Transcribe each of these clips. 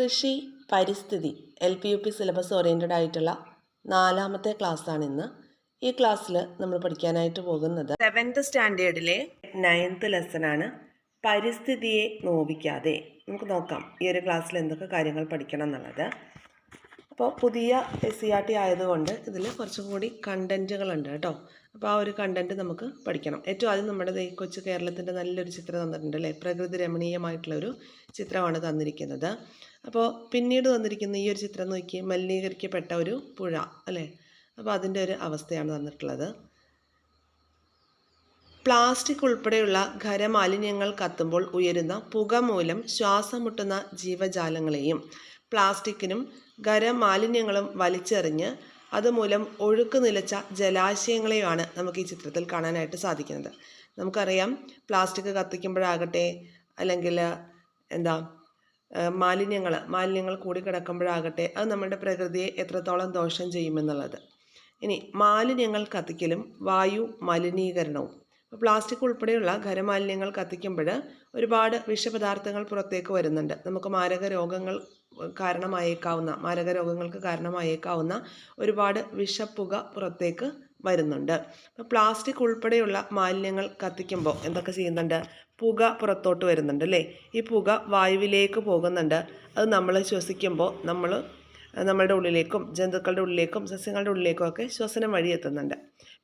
കൃഷി പരിസ്ഥിതി L P U P syllabus oriented ആയിട്ടുള്ള നാലാമത്തെ ക്ലാസ്സാണ് ഇന്ന്. ഈ ക്ലാസ്സിൽ നമ്മൾ പഠിക്കാനായിട്ട് പോകുന്നത് സെവൻത്ത് സ്റ്റാൻഡേർഡിലെ നയൻത്ത് ലെസണാണ് പരിസ്ഥിതിയെ നോവിക്കാതെ. നമുക്ക് നോക്കാം ഈ ഒരു ക്ലാസ്സിൽ എന്തൊക്കെ കാര്യങ്ങൾ പഠിക്കണം എന്നുള്ളത്. അപ്പോൾ പുതിയ എസ് സി ആർ ടി ആയതുകൊണ്ട് ഇതിൽ കുറച്ചും കൂടി കണ്ടന്റുകളുണ്ട് കേട്ടോ. അപ്പോൾ ആ ഒരു കണ്ടന്റ് നമുക്ക് പഠിക്കണം. ഏറ്റവും ആദ്യം നമ്മുടെ ഈ കൊച്ചു കേരളത്തിന്റെ നല്ലൊരു ചിത്രം തന്നിട്ടുണ്ട് അല്ലേ? പ്രകൃതി രമണീയമായിട്ടുള്ള ഒരു ചിത്രമാണ് തന്നിരിക്കുന്നത്. അപ്പോൾ പിന്നീട് വന്നിരിക്കുന്ന ഈ ഒരു ചിത്രം നോക്കി മലിനീകരിക്കപ്പെട്ട ഒരു പുഴ അല്ലേ? അപ്പോൾ അതിന്റെ ഒരു അവസ്ഥയാണ് തന്നിട്ടുള്ളത്. പ്ലാസ്റ്റിക് ഉൾപ്പെടെയുള്ള ഖരമാലിന്യങ്ങൾ കത്തുമ്പോൾ ഉയരുന്ന പുക മൂലം ശ്വാസം മുട്ടുന്ന ജീവജാലങ്ങളെയും പ്ലാസ്റ്റിക്കിനും ഖരമാലിന്യങ്ങളും വലിച്ചെറിഞ്ഞ് അതുമൂലം ഒഴുക്ക് നിലച്ച ജലാശയങ്ങളെയുമാണ് നമുക്ക് ഈ ചിത്രത്തിൽ കാണാനായിട്ട് സാധിക്കുന്നത്. നമുക്കറിയാം പ്ലാസ്റ്റിക് കത്തിക്കുമ്പോഴാകട്ടെ അല്ലെങ്കിൽ എന്താ മാലിന്യങ്ങൾ മാലിന്യങ്ങൾ കൂടിക്കിടക്കുമ്പോഴാകട്ടെ അത് നമ്മുടെ പ്രകൃതിയെ എത്രത്തോളം ദോഷം ചെയ്യുമെന്നുള്ളത്. ഇനി മാലിന്യങ്ങൾ കത്തിക്കലും വായു മലിനീകരണവും. പ്ലാസ്റ്റിക് ഉൾപ്പെടെയുള്ള ഖരമാലിന്യങ്ങൾ കത്തിക്കുമ്പോൾ ഒരുപാട് വിഷപദാർത്ഥങ്ങൾ പുറത്തേക്ക് വരുന്നുണ്ട്. നമുക്ക് മാരക രോഗങ്ങൾ കാരണമായേക്കാവുന്ന മാരക രോഗങ്ങൾക്ക് കാരണമായേക്കാവുന്ന ഒരുപാട് വിഷപ്പുക പുറത്തേക്ക് വരുന്നുണ്ട്. പ്ലാസ്റ്റിക് ഉൾപ്പെടെയുള്ള മാലിന്യങ്ങൾ കത്തിക്കുമ്പോൾ എന്തൊക്കെ ചെയ്യുന്നുണ്ട്? പുക പുറത്തോട്ട് വരുന്നുണ്ട് അല്ലേ? ഈ പുക വായുവിലേക്ക് പോകുന്നുണ്ട്. അത് നമ്മൾ ശ്വസിക്കുമ്പോൾ നമ്മൾ നമ്മളുടെ ഉള്ളിലേക്കും ജന്തുക്കളുടെ ഉള്ളിലേക്കും സസ്യങ്ങളുടെ ഉള്ളിലേക്കും ഒക്കെ ശ്വസനം വഴി എത്തുന്നുണ്ട്.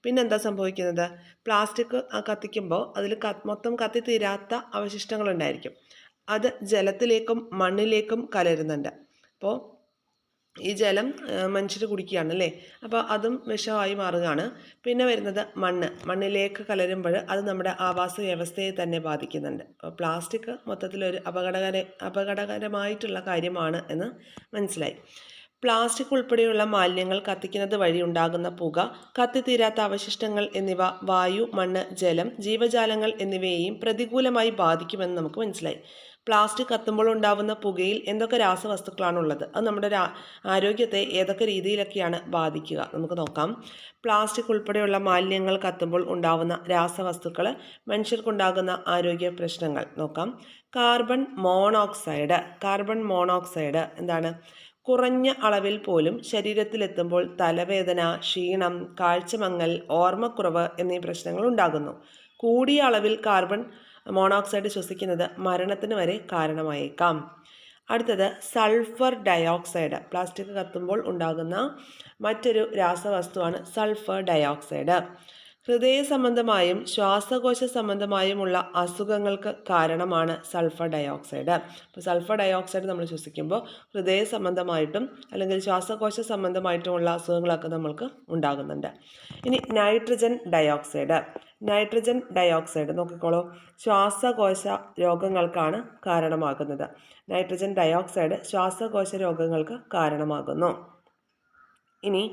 പിന്നെ എന്താ സംഭവിക്കുന്നത്? പ്ലാസ്റ്റിക് കത്തിക്കുമ്പോൾ അതിൽ മൊത്തം കത്തി തീരാത്ത അവശിഷ്ടങ്ങളുണ്ടായിരിക്കും അത് ജലത്തിലേക്കും മണ്ണിലേക്കും കലരുന്നുണ്ട്. അപ്പോൾ ഈ ജലം മനുഷ്യർ കുടിക്കുകയാണ് അല്ലേ? അപ്പോൾ അതും വിഷമായി മാറുകയാണ്. പിന്നെ വരുന്നത് മണ്ണ്. മണ്ണിലേക്ക് കലരുമ്പോൾ അത് നമ്മുടെ ആവാസ വ്യവസ്ഥയെ തന്നെ ബാധിക്കുന്നുണ്ട്. അപ്പോൾ പ്ലാസ്റ്റിക് മൊത്തത്തിലൊരു അപകടകര അപകടകരമായിട്ടുള്ള കാര്യമാണ് എന്ന് മനസ്സിലായി. പ്ലാസ്റ്റിക് ഉൾപ്പെടെയുള്ള മാലിന്യങ്ങൾ കത്തിക്കുന്നത് വഴി ഉണ്ടാകുന്ന പുക കത്തിത്തീരാത്ത അവശിഷ്ടങ്ങൾ എന്നിവ വായു മണ്ണ് ജലം ജീവജാലങ്ങൾ എന്നിവയെയും പ്രതികൂലമായി ബാധിക്കുമെന്ന് നമുക്ക് മനസ്സിലായി. പ്ലാസ്റ്റിക് കത്തുമ്പോൾ ഉണ്ടാവുന്ന പുകയിൽ എന്തൊക്കെ രാസവസ്തുക്കളാണുള്ളത്? അത് നമ്മുടെ ആരോഗ്യത്തെ ഏതൊക്കെ രീതിയിലൊക്കെയാണ് ബാധിക്കുക? നമുക്ക് നോക്കാം. പ്ലാസ്റ്റിക് ഉൾപ്പെടെയുള്ള മാലിന്യങ്ങൾ കത്തുമ്പോൾ ഉണ്ടാകുന്ന രാസവസ്തുക്കൾ മനുഷ്യർക്കുണ്ടാകുന്ന ആരോഗ്യ പ്രശ്നങ്ങൾ. നോക്കാം. Carbon monoxide. കാർബൺ മോണോക്സൈഡ് എന്താണ്? കുറഞ്ഞ അളവിൽ പോലും ശരീരത്തിലെത്തുമ്പോൾ തലവേദന ക്ഷീണം കാഴ്ചമങ്ങൽ ഓർമ്മക്കുറവ് എന്നീ പ്രശ്നങ്ങൾ ഉണ്ടാകുന്നു. കൂടിയ അളവിൽ കാർബൺ മോണോക്സൈഡ് ശ്വസിക്കുന്നത് മരണത്തിന് വരെ കാരണമായേക്കാം. അടുത്തത് സൾഫർ ഡയോക്സൈഡ്. പ്ലാസ്റ്റിക് കത്തുമ്പോൾ ഉണ്ടാകുന്ന മറ്റൊരു രാസവസ്തുവാണ് സൾഫർ ഡയോക്സൈഡ്. ഹൃദയ സംബന്ധമായും ശ്വാസകോശ സംബന്ധമായുമുള്ള അസുഖങ്ങൾക്ക് കാരണമാണ് സൾഫർ ഡയോക്സൈഡ്. അപ്പോൾ സൾഫർ ഡയോക്സൈഡ് നമ്മൾ ശ്വസിക്കുമ്പോൾ ഹൃദയ സംബന്ധമായിട്ടും അല്ലെങ്കിൽ ശ്വാസകോശ സംബന്ധമായിട്ടുമുള്ള അസുഖങ്ങളൊക്കെ നമ്മൾക്ക് ഉണ്ടാകുന്നുണ്ട്. ഇനി നൈട്രജൻ ഡയോക്സൈഡ്. നൈട്രജൻ ഡയോക്സൈഡ് നോക്കിക്കോളൂ. ശ്വാസകോശ രോഗങ്ങൾക്കാണ് കാരണമാകുന്നത്. നൈട്രജൻ ഡയോക്സൈഡ് ശ്വാസകോശ രോഗങ്ങൾക്ക് കാരണമാകുന്നു. ഇനി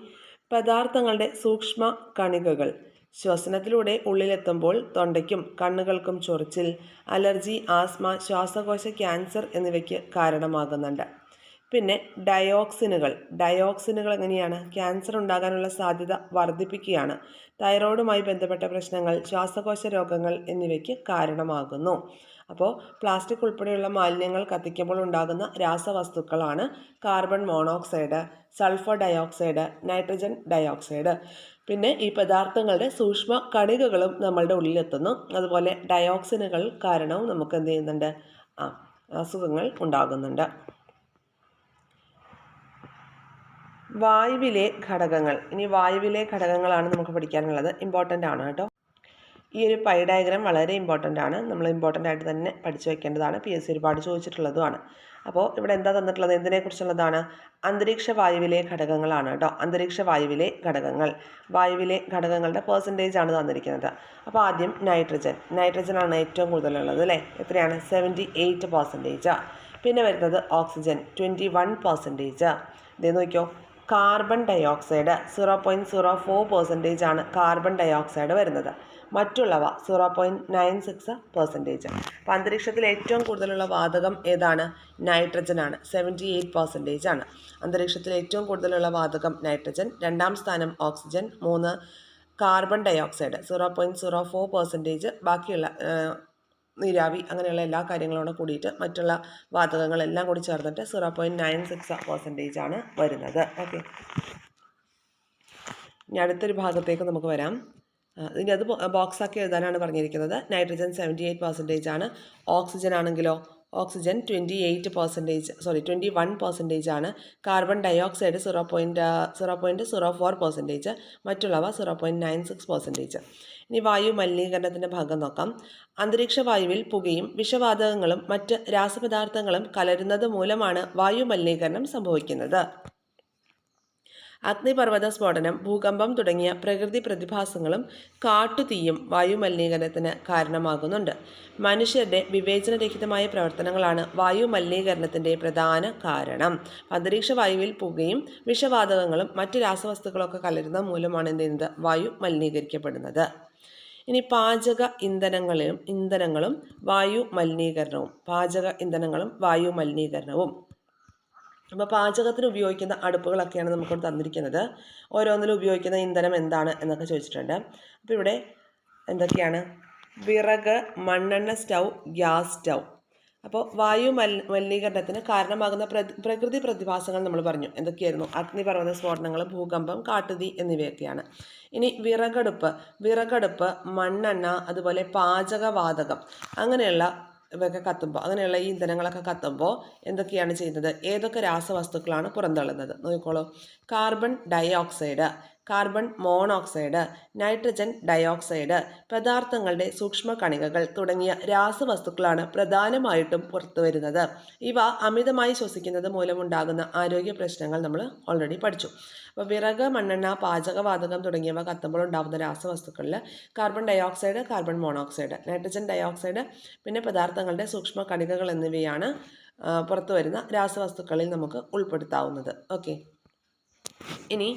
പദാർത്ഥങ്ങളുടെ സൂക്ഷ്മ കണികകൾ. ശ്വസനത്തിലൂടെ ഉള്ളിലെത്തുമ്പോൾ തൊണ്ടയ്ക്കും കണ്ണുകൾക്കും ചൊറിച്ചിൽ അലർജി ആസ്മ ശ്വാസകോശ ക്യാൻസർ എന്നിവയ്ക്ക് കാരണമാകുന്നുണ്ട്. പിന്നെ ഡയോക്സിനുകൾ. ഡയോക്സിനുകൾ എങ്ങനെയാണ്? ക്യാൻസർ ഉണ്ടാകാനുള്ള സാധ്യത വർദ്ധിപ്പിക്കുകയാണ്. തൈറോയിഡുമായി ബന്ധപ്പെട്ട പ്രശ്നങ്ങൾ ശ്വാസകോശ രോഗങ്ങൾ എന്നിവയ്ക്ക് കാരണമാകുന്നു. അപ്പോൾ പ്ലാസ്റ്റിക് ഉൾപ്പെടെയുള്ള മാലിന്യങ്ങൾ കത്തിക്കുമ്പോൾ ഉണ്ടാകുന്ന രാസവസ്തുക്കളാണ് carbon monoxide sulphur dioxide nitrogen dioxide. പിന്നെ ഈ പദാർത്ഥങ്ങളുടെ സൂക്ഷ്മ കണികകളും നമ്മളുടെ ഉള്ളിലെത്തുന്നു. അതുപോലെ ഡയോക്സിനുകൾ കാരണവും നമുക്ക് എന്ത് ചെയ്യുന്നുണ്ട്? ആ അസുഖങ്ങൾ ഉണ്ടാകുന്നുണ്ട്. വായുവിലെ ഘടകങ്ങൾ. ഇനി വായുവിലെ ഘടകങ്ങളാണ് നമുക്ക് പഠിക്കാനുള്ളത്. ഇമ്പോർട്ടന്റ് ആണ് കേട്ടോ. ഈ ഒരു പൈ ഡയഗ്രാം വളരെ ഇമ്പോർട്ടന്റ് ആണ്. നമ്മൾ ഇമ്പോർട്ടന്റ് ആയിട്ട് തന്നെ പഠിച്ചു വെക്കേണ്ടതാണ്. പി എസ് സി ഒരുപാട് ചോദിച്ചിട്ടുള്ളതുമാണ്. അപ്പോൾ ഇവിടെ എന്താ തന്നിട്ടുള്ളത്? എന്തിനെക്കുറിച്ചുള്ളതാണ്? അന്തരീക്ഷ വായുവിലെ ഘടകങ്ങളാണ് കേട്ടോ. അന്തരീക്ഷ വായുവിലെ ഘടകങ്ങൾ. വായുവിലെ ഘടകങ്ങളുടെ പേഴ്സന്റേജ് ആണ് തന്നിരിക്കുന്നത്. അപ്പോൾ ആദ്യം നൈട്രജൻ നൈട്രജനാണ് ഏറ്റവും കൂടുതലുള്ളത് അല്ലേ? എത്രയാണ്? സെവന്റി എയ്റ്റ് പെർസെന്റേജ് പിന്നെ വരുന്നത് ഓക്സിജൻ ട്വന്റി വൺ പെർസെന്റേജ് ഇതേ നോക്കിയോ. Carbon dioxide zero point zero four percentage ആണ് കാർബൺ ഡയോക്സൈഡ് വരുന്നത്. മറ്റുള്ളവ zero point nine six percentage അപ്പോൾ അന്തരീക്ഷത്തിൽ ഏറ്റവും കൂടുതലുള്ള വാതകം ഏതാണ്? നൈട്രജൻ ആണ്. സെവന്റി എയ്റ്റ് പെർസെന്റേജ് ആണ്. അന്തരീക്ഷത്തിൽ ഏറ്റവും കൂടുതലുള്ള വാതകം നൈട്രജൻ. രണ്ടാം സ്ഥാനം ഓക്സിജൻ. മൂന്ന് carbon dioxide. Zero point zero four percentage ബാക്കിയുള്ള നീരാവി അങ്ങനെയുള്ള എല്ലാ കാര്യങ്ങളോടെ കൂടിയിട്ട് മറ്റുള്ള വാതകങ്ങളെല്ലാം കൂടി ചേർന്നിട്ട് zero point nine six percentage ആണ് വരുന്നത്. ഓക്കെ ഇനി അടുത്തൊരു ഭാഗത്തേക്ക് നമുക്ക് വരാം. ഇനി അത് ബോക്സാക്കി എഴുതാനാണ് പറഞ്ഞിരിക്കുന്നത്. നൈട്രജൻ സെവന്റി എയ്റ്റ് പെർസെന്റേജ് ആണ്. ഓക്സിജൻ ആണെങ്കിലോ oxygen twenty eight percentage sorry twenty one percentage ആണ്. Carbon dioxide zero point zero point zero four percentage മറ്റുള്ളവ zero point nine six percentage ഇനി വായു മലിനീകരണത്തിന്റെ ഭാഗം നോക്കാം. അന്തരീക്ഷ വായുവിൽ പുകയും വിഷവാതകങ്ങളും മറ്റ് രാസപദാർത്ഥങ്ങളും കലരുന്നത് മൂലമാണ് വായു മലിനീകരണം സംഭവിക്കുന്നത്. അഗ്നിപർവത സ്ഫോടനം ഭൂകമ്പം തുടങ്ങിയ പ്രകൃതി പ്രതിഭാസങ്ങളും കാട്ടുതീയും വായുമലിനീകരണത്തിന് കാരണമാകുന്നുണ്ട്. മനുഷ്യരുടെ വിവേചനരഹിതമായ പ്രവർത്തനങ്ങളാണ് വായുമലിനീകരണത്തിന്റെ പ്രധാന കാരണം. അന്തരീക്ഷ വായുവിൽ പുകയും വിഷവാതകങ്ങളും മറ്റ് രാസവസ്തുക്കളൊക്കെ കലരുന്ന മൂലമാണ് എന്ത് ചെയ്യുന്നത്? വായു മലിനീകരിക്കപ്പെടുന്നത്. ഇനി പാചക ഇന്ധനങ്ങളും ഇന്ധനങ്ങളും വായു മലിനീകരണവും പാചക ഇന്ധനങ്ങളും വായു മലിനീകരണവും. അപ്പോൾ പാചകത്തിന് ഉപയോഗിക്കുന്ന അടുപ്പുകളൊക്കെയാണ് നമുക്കിവിടെ തന്നിരിക്കുന്നത്. ഓരോന്നിലും ഉപയോഗിക്കുന്ന ഇന്ധനം എന്താണ് എന്നൊക്കെ ചോദിച്ചിട്ടുണ്ട്. അപ്പോൾ ഇവിടെ എന്തൊക്കെയാണ്? വിറക് മണ്ണെണ്ണ സ്റ്റൗ ഗ്യാസ് സ്റ്റൗ. അപ്പോൾ വായു മൽ മലിനീകരണത്തിന് കാരണമാകുന്ന പ്ര പ്രകൃതി പ്രതിഭാസങ്ങൾ നമ്മൾ പറഞ്ഞു. എന്തൊക്കെയായിരുന്നു? അഗ്നിപർവത സ്ഫോടനങ്ങൾ ഭൂകമ്പം കാട്ടുതീ എന്നിവയൊക്കെയാണ്. ഇനി വിറകടുപ്പ് വിറകടുപ്പ് മണ്ണെണ്ണ അതുപോലെ പാചകവാതകം. അങ്ങനെയുള്ള ഇവയൊക്കെ കത്തുമ്പോൾ അങ്ങനെയുള്ള ഈ ഇന്ധനങ്ങളൊക്കെ കത്തുമ്പോൾ എന്തൊക്കെയാണ് ചെയ്യുന്നത്? ഏതൊക്കെ രാസവസ്തുക്കളാണ് പുറന്തള്ളുന്നത്? നോക്കിക്കോളൂ. Carbon dioxide carbon monoxide nitrogen dioxide പദാർത്ഥങ്ങളുടെ സൂക്ഷ്മ കണികകൾ തുടങ്ങിയ രാസവസ്തുക്കളാണ് പ്രധാനമായിട്ടും പുറത്തു വരുന്നത് ഇവ അമിതമായി ശ്വസിക്കുന്നത് മൂലമുണ്ടാകുന്ന ആരോഗ്യ പ്രശ്നങ്ങൾ നമ്മൾ ഓൾറെഡി പഠിച്ചു. അപ്പോൾ വിറക് മണ്ണെണ്ണ പാചകവാതകം തുടങ്ങിയവ കത്തുമ്പോൾ ഉണ്ടാകുന്ന രാസവസ്തുക്കളിൽ carbon dioxide carbon monoxide nitrogen dioxide പിന്നെ പദാർത്ഥങ്ങളുടെ സൂക്ഷ്മ കണികകൾ എന്നിവയാണ് പുറത്തു വരുന്ന രാസവസ്തുക്കളിൽ നമുക്ക് ഉൾപ്പെടുത്താവുന്നത്. ഓക്കെ. ഇനി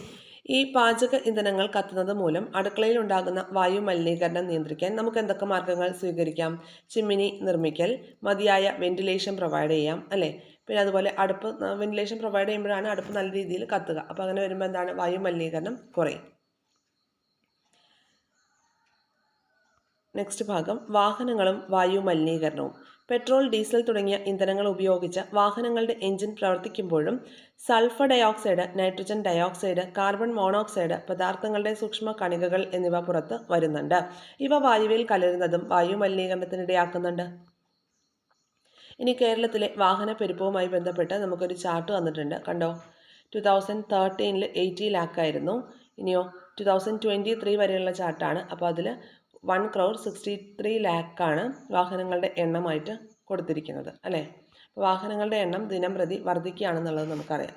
ഈ പാചക ഇന്ധനങ്ങൾ കത്തുന്നത് മൂലം അടുക്കളയിൽ ഉണ്ടാകുന്ന വായു മലിനീകരണം നിയന്ത്രിക്കാൻ നമുക്ക് എന്തൊക്കെ മാർഗങ്ങൾ സ്വീകരിക്കാം? ചിമ്മിനി നിർമ്മിക്കൽ മതിയായ വെന്റിലേഷൻ പ്രൊവൈഡ് ചെയ്യാം അല്ലേ? പിന്നെ അതുപോലെ അടുപ്പ് വെന്റിലേഷൻ പ്രൊവൈഡ് ചെയ്യുമ്പോഴാണ് അടുപ്പ് നല്ല രീതിയിൽ കത്തുക. അപ്പോൾ അങ്ങനെ വരുമ്പോൾ എന്താണ്? വായു മലിനീകരണം കുറയും. നെക്സ്റ്റ് ഭാഗം വാഹനങ്ങളും വായു മലിനീകരണവും. പെട്രോൾ ഡീസൽ തുടങ്ങിയ ഇന്ധനങ്ങൾ ഉപയോഗിച്ച് വാഹനങ്ങളുടെ engine പ്രവർത്തിക്കുമ്പോഴും sulphur dioxide nitrogen dioxide carbon monoxide പദാർത്ഥങ്ങളുടെ സൂക്ഷ്മ കണികകൾ എന്നിവ പുറത്ത് വരുന്നുണ്ട്. ഇവ വായുവിൽ കലരുന്നതും വായു മലിനീകരണത്തിനിടയാക്കുന്നുണ്ട്. ഇനി കേരളത്തിലെ വാഹന പെരുപ്പവുമായി ബന്ധപ്പെട്ട് നമുക്കൊരു ചാർട്ട് വന്നിട്ടുണ്ട്. കണ്ടോ? ടു തൗസൻഡ് തേർട്ടീനിൽ എയ്റ്റി ലാക്കായിരുന്നു ഇനിയോ ടു തൗസൻഡ് ട്വന്റി ത്രീ വരെയുള്ള ചാർട്ടാണ്. അപ്പോൾ അതിൽ വൺ ക്രൗർ സിക്സ്റ്റി ത്രീ ലാക്കാണ് വാഹനങ്ങളുടെ എണ്ണമായിട്ട് കൊടുത്തിരിക്കുന്നത് അല്ലേ? വാഹനങ്ങളുടെ എണ്ണം ദിനം പ്രതി വർദ്ധിക്കുകയാണെന്നുള്ളത് നമുക്കറിയാം.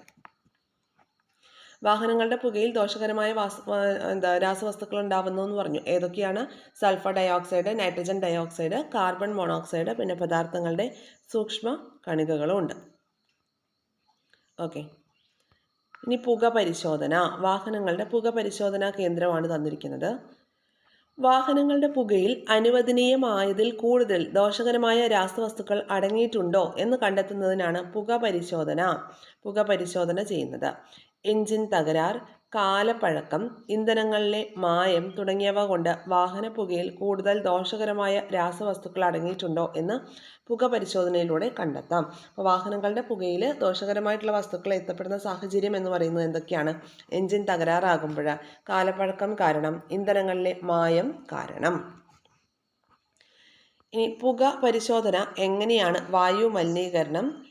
വാഹനങ്ങളുടെ പുകയിൽ ദോഷകരമായ വാസ് എന്താ രാസവസ്തുക്കൾ ഉണ്ടാവുന്നു എന്ന് പറഞ്ഞു. ഏതൊക്കെയാണ്? Sulphur dioxide nitrogen dioxide carbon monoxide പിന്നെ പദാർത്ഥങ്ങളുടെ സൂക്ഷ്മ കണികകളും ഉണ്ട്. ഓക്കെ. ഇനി പുക പരിശോധന. വാഹനങ്ങളുടെ പുക പരിശോധനാ കേന്ദ്രമാണ് തന്നിരിക്കുന്നത്. വാഹനങ്ങളുടെ പുകയിൽ അനുവദനീയമായതിൽ കൂടുതൽ ദോഷകരമായ രാസവസ്തുക്കൾ അടങ്ങിയിട്ടുണ്ടോ എന്ന് കണ്ടെത്തുന്നതിനാണ് പുക പരിശോധന. പുക പരിശോധന ചെയ്യുന്നത്. എഞ്ചിൻ തകരാർ കാലപ്പഴക്കം ഇന്ധനങ്ങളിലെ മായം തുടങ്ങിയവ കൊണ്ട് വാഹന പുകയിൽ കൂടുതൽ ദോഷകരമായ രാസവസ്തുക്കൾ അടങ്ങിയിട്ടുണ്ടോ എന്ന് പുക പരിശോധനയിലൂടെ കണ്ടെത്താം. അപ്പോൾ വാഹനങ്ങളുടെ പുകയിൽ ദോഷകരമായിട്ടുള്ള വസ്തുക്കൾ എത്തപ്പെടുന്ന സാഹചര്യം എന്ന് പറയുന്നത് എന്തൊക്കെയാണ്? എൻജിൻ തകരാറാകുമ്പോൾ കാലപ്പഴക്കം കാരണം ഇന്ധനങ്ങളിലെ മായം കാരണം. ഇനി പുക പരിശോധന എങ്ങനെയാണ്? വായു മലിനീകരണം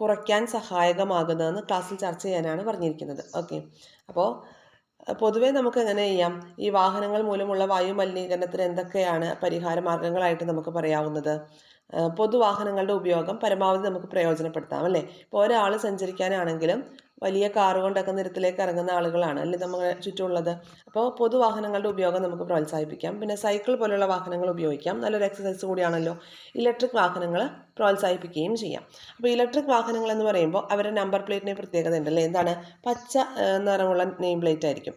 കുറയ്ക്കാൻ സഹായകമാകുന്നതെന്ന് ക്ലാസ്സിൽ ചർച്ച ചെയ്യാനാണ് പറഞ്ഞിരിക്കുന്നത്. ഓക്കെ. അപ്പോൾ പൊതുവെ നമുക്ക് എങ്ങനെ ചെയ്യാം? ഈ വാഹനങ്ങൾ മൂലമുള്ള വായു മലിനീകരണത്തിന് എന്തൊക്കെയാണ് പരിഹാര മാർഗങ്ങളായിട്ട് നമുക്ക് പറയാവുന്നത്? പൊതുവാഹനങ്ങളുടെ ഉപയോഗം പരമാവധി നമുക്ക് പ്രയോജനപ്പെടുത്താം അല്ലേ? ഇപ്പോൾ ഒരാൾ സഞ്ചരിക്കാനാണെങ്കിലും വലിയ കാറ് കൊണ്ടൊക്കെ നിരത്തിലേക്ക് ഇറങ്ങുന്ന ആളുകളാണ് അല്ലെ നമ്മുടെ ചുറ്റുമുള്ളത്. അപ്പോൾ പൊതുവാഹനങ്ങളുടെ ഉപയോഗം നമുക്ക് പ്രോത്സാഹിപ്പിക്കാം. പിന്നെ സൈക്കിൾ പോലുള്ള വാഹനങ്ങൾ ഉപയോഗിക്കാം. നല്ലൊരു എക്സസൈസ് കൂടിയാണല്ലോ. ഇലക്ട്രിക് വാഹനങ്ങൾ പ്രോത്സാഹിപ്പിക്കുകയും ചെയ്യാം. അപ്പോൾ ഇലക്ട്രിക് വാഹനങ്ങൾ എന്ന് പറയുമ്പോൾ അവരുടെ നമ്പർ പ്ലേറ്റിന് പ്രത്യേകത ഉണ്ടല്ലേ? എന്താണ്? പച്ച നിറമുള്ള നെയിം പ്ലേറ്റ് ആയിരിക്കും.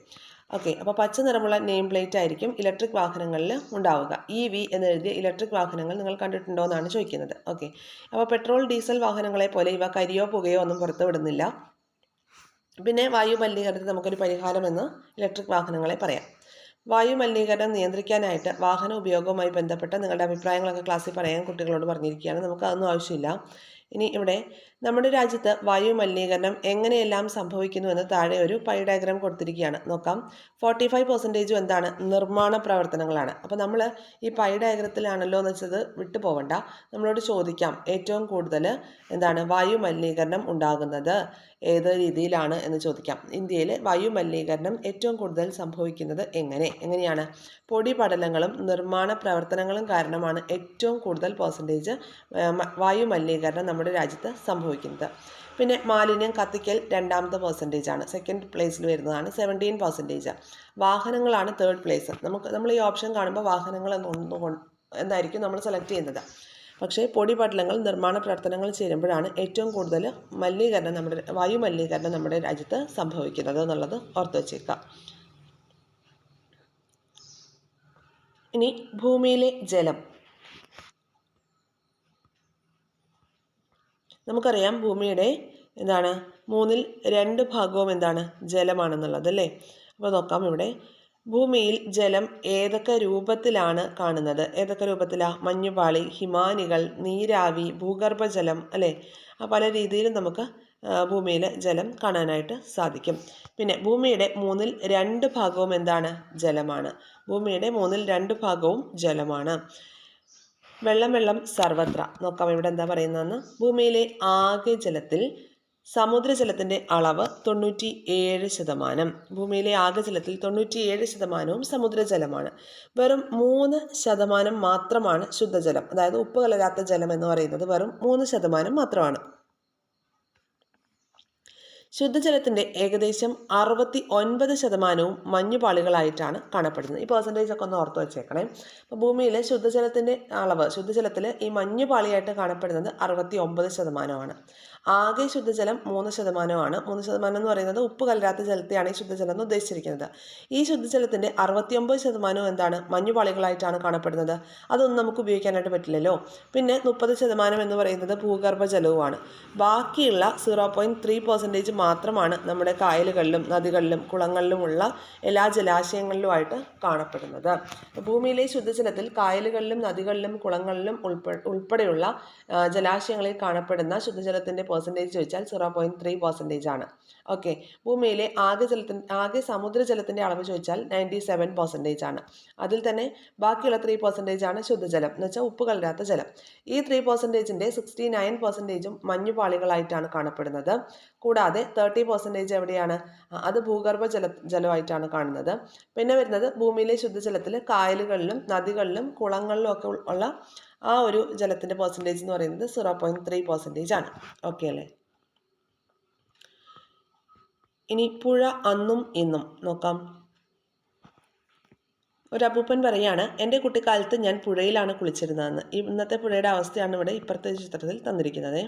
ഓക്കെ. അപ്പോൾ പച്ച നിറമുള്ള നെയിം പ്ലേറ്റ് ആയിരിക്കും ഇലക്ട്രിക് വാഹനങ്ങളിൽ ഉണ്ടാവുക. ഇ വി എന്നെഴുതിയ ഇലക്ട്രിക് വാഹനങ്ങൾ നിങ്ങൾ കണ്ടിട്ടുണ്ടോ എന്നാണ് ചോദിക്കുന്നത്. ഓക്കെ. അപ്പോൾ പെട്രോൾ ഡീസൽ വാഹനങ്ങളെ പോലെ ഇവ കരിയോ പുകയോ ഒന്നും പുറത്തു വിടുന്നില്ല. പിന്നെ വായു മലിനീകരണത്തിന് നമുക്കൊരു പരിഹാരമെന്ന് ഇലക്ട്രിക് വാഹനങ്ങളെ പറയാം. വായു മലിനീകരണം നിയന്ത്രിക്കാനായിട്ട് വാഹന ഉപയോഗവുമായി ബന്ധപ്പെട്ട നിങ്ങളുടെ അഭിപ്രായങ്ങളൊക്കെ ക്ലാസ്സിൽ പറയാൻ കുട്ടികളോട് പറഞ്ഞിരിക്കുകയാണ്. നമുക്ക് അതൊന്നും ആവശ്യമില്ല. ഇനി ഇവിടെ നമ്മുടെ രാജ്യത്ത് വായു മലിനീകരണം എങ്ങനെയെല്ലാം സംഭവിക്കുന്നു എന്ന് താഴെ ഒരു പൈ ഡയഗ്രാം കൊടുത്തിരിക്കുകയാണ്. നോക്കാം. ഫോർട്ടി ഫൈവ് പെർസെന്റേജും എന്താണ്? നിർമ്മാണ പ്രവർത്തനങ്ങളാണ്. അപ്പോൾ നമ്മൾ ഈ പൈ ഡയഗ്രത്തിലാണല്ലോ എന്ന് വെച്ചത് വിട്ടുപോകണ്ട നമ്മളോട് ചോദിക്കാം. ഏറ്റവും കൂടുതൽ എന്താണ്? വായു മലിനീകരണം ഉണ്ടാകുന്നത്. ഏത് രീതിയിലാണ് എന്ന് ചോദിക്കാം. ഇന്ത്യയിൽ വായുമലിനീകരണം ഏറ്റവും കൂടുതൽ സംഭവിക്കുന്നത് എങ്ങനെ? എങ്ങനെയാണ്? പൊടിപടലങ്ങളും നിർമ്മാണ പ്രവർത്തനങ്ങളും കാരണമാണ് ഏറ്റവും കൂടുതൽ പെർസെന്റേജ് വായുമലിനീകരണം നമ്മുടെ രാജ്യത്ത് സംഭവിക്കുന്നത്. പിന്നെ മാലിന്യം കത്തിക്കൽ രണ്ടാമത്തെ പെർസെന്റേജ് ആണ്. സെക്കൻഡ് പ്ലേസിൽ വരുന്നതാണ് സെവന്റീൻ പെർസെന്റേജ് വാഹനങ്ങളാണ് തേർഡ് പ്ലേസ് നമുക്ക് നമ്മൾ ഈ ഓപ്ഷൻ കാണുമ്പോൾ വാഹനങ്ങൾ എന്നായിരിക്കും നമ്മൾ സെലക്ട് ചെയ്യുന്നത്? പക്ഷേ പൊടിപടലങ്ങൾ നിർമ്മാണ പ്രവർത്തനങ്ങൾ ചേരുമ്പോഴാണ് ഏറ്റവും കൂടുതൽ മലിനീകരണം നമ്മുടെ വായു മലിനീകരണം നമ്മുടെ രാജ്യത്ത് സംഭവിക്കുന്നത് എന്നുള്ളത് ഓർത്തു വച്ചേക്കാം. ഇനി ഭൂമിയിലെ ജലം. നമുക്കറിയാം ഭൂമിയുടെ എന്താണ് മൂന്നിൽ രണ്ട് ഭാഗവും എന്താണ് ജലമാണെന്നുള്ളത് അല്ലേ? അപ്പോൾ നോക്കാം ഇവിടെ. ഭൂമിയിൽ ജലം ഏതൊക്കെ രൂപത്തിലാണ് കാണുന്നത്? ഏതൊക്കെ രൂപത്തിലാണ് മഞ്ഞുപാളി ഹിമാനികൾ നീരാവി ഭൂഗർഭജലം അല്ലേ? പല രീതിയിലും നമുക്ക് ഭൂമിയിൽ ജലം കാണാനായിട്ട് സാധിക്കും. പിന്നെ ഭൂമിയുടെ മൂന്നിൽ രണ്ട് ഭാഗവും എന്താണ്? ജലമാണ്. ഭൂമിയുടെ മൂന്നിൽ രണ്ട് ഭാഗവും ജലമാണ്. വെള്ളം വെള്ളം സർവത്ര. നോക്കാം ഇവിടെ എന്താ പറയുന്നതെന്ന്. ഭൂമിയിലെ ആകെ ജലത്തിൽ സമുദ്രജലത്തിന്റെ അളവ് തൊണ്ണൂറ്റി ഏഴ് ശതമാനം. ഭൂമിയിലെ ആകെ ജലത്തിൽ തൊണ്ണൂറ്റി ഏഴ് ശതമാനവും സമുദ്രജലമാണ്. വെറും മൂന്ന് ശതമാനം മാത്രമാണ് ശുദ്ധജലം. അതായത് ഉപ്പ് കലരാത്ത ജലം എന്ന് പറയുന്നത് വെറും മൂന്ന് ശതമാനം മാത്രമാണ്. ശുദ്ധജലത്തിന്റെ ഏകദേശം അറുപത്തി ഒൻപത് ശതമാനവും മഞ്ഞുപാളികളായിട്ടാണ് കാണപ്പെടുന്നത്. ഈ പെർസെന്റേജ് ഒക്കെ ഒന്ന് ഓർത്ത് വെച്ചേക്കണേ. അപ്പോൾ ഭൂമിയിലെ ശുദ്ധജലത്തിന്റെ അളവ് ശുദ്ധജലത്തിൽ ഈ മഞ്ഞുപാളിയായിട്ട് കാണപ്പെടുന്നത് അറുപത്തി ഒമ്പത് ശതമാനമാണ്. ആകെ ശുദ്ധജലം മൂന്ന് ശതമാനമാണ്. മൂന്ന് ശതമാനം എന്ന് പറയുന്നത് ഉപ്പ് കലരാത്ത ജലത്തെയാണ് ഈ ശുദ്ധജലം എന്ന് ഉദ്ദേശിച്ചിരിക്കുന്നത്. ഈ ശുദ്ധജലത്തിന്റെ അറുപത്തിയൊമ്പത് ശതമാനവും എന്താണ്? മഞ്ഞുപാളികളായിട്ടാണ് കാണപ്പെടുന്നത്. അതൊന്നും നമുക്ക് ഉപയോഗിക്കാനായിട്ട് പറ്റില്ലല്ലോ. പിന്നെ മുപ്പത് ശതമാനം എന്ന് പറയുന്നത് ഭൂഗർഭജലവുമാണ്. ബാക്കിയുള്ള സീറോ പോയിന്റ് ത്രീ പെർസെന്റേജ് മാത്രമാണ് നമ്മുടെ കായലുകളിലും നദികളിലും കുളങ്ങളിലുമുള്ള എല്ലാ ജലാശയങ്ങളിലുമായിട്ട് കാണപ്പെടുന്നത്. ഭൂമിയിലെ ശുദ്ധജലത്തിൽ കായലുകളിലും നദികളിലും കുളങ്ങളിലും ഉൾപ്പെടെയുള്ള ജലാശയങ്ങളിൽ കാണപ്പെടുന്ന ശുദ്ധജലത്തിന്റെ പെർസെന്റേജ് ചോദിച്ചാൽ സീറോ പോയിന്റ് ത്രീ പെർസെന്റേജ് ആണ്. ഓക്കെ ഭൂമിയിലെ ആകെ ജലത്തിന്റെ ആകെ സമുദ്രജലത്തിന്റെ അളവ് ചോദിച്ചാൽ നയന്റി സെവൻ പെർസെന്റേജ് ആണ്. അതിൽ തന്നെ ബാക്കിയുള്ള ത്രീ പെർസെന്റേജ് ആണ് ശുദ്ധജലം. എന്ന് വെച്ചാൽ ഉപ്പ് കലരാത്ത ജലം. ഈ ത്രീ പെർസെന്റേജിന്റെ സിക്സ്റ്റി നയൻ പെർസെന്റേജും മഞ്ഞുപാളികളായിട്ടാണ് കാണപ്പെടുന്നത്. കൂടാതെ തേർട്ടി പെർസെന്റേജ് എവിടെയാണ്? അത് ഭൂഗർഭ ജല ജലമായിട്ടാണ് കാണുന്നത്. പിന്നെ വരുന്നത് ഭൂമിയിലെ ശുദ്ധജലത്തിൽ കായലുകളിലും നദികളിലും കുളങ്ങളിലും ഒക്കെ ഉള്ള ആ ഒരു ജലത്തിന്റെ പെർസെന്റേജ് എന്ന് പറയുന്നത് സീറോ പോയിന്റ് ത്രീ പെർസെന്റേജ് ആണ്. ഓക്കെ അല്ലേ? ഇനി പുഴ അന്നും ഇന്നും നോക്കാം. ഒരു അപ്പൂപ്പൻ പറയാണ് എന്റെ കുട്ടിക്കാലത്ത് ഞാൻ പുഴയിലാണ് കുളിച്ചിരുന്നതെന്ന്. ഇന്നത്തെ പുഴയുടെ അവസ്ഥയാണ് ഇവിടെ ഇപ്പുറത്തെ ചിത്രത്തിൽ തന്നിരിക്കുന്നത്.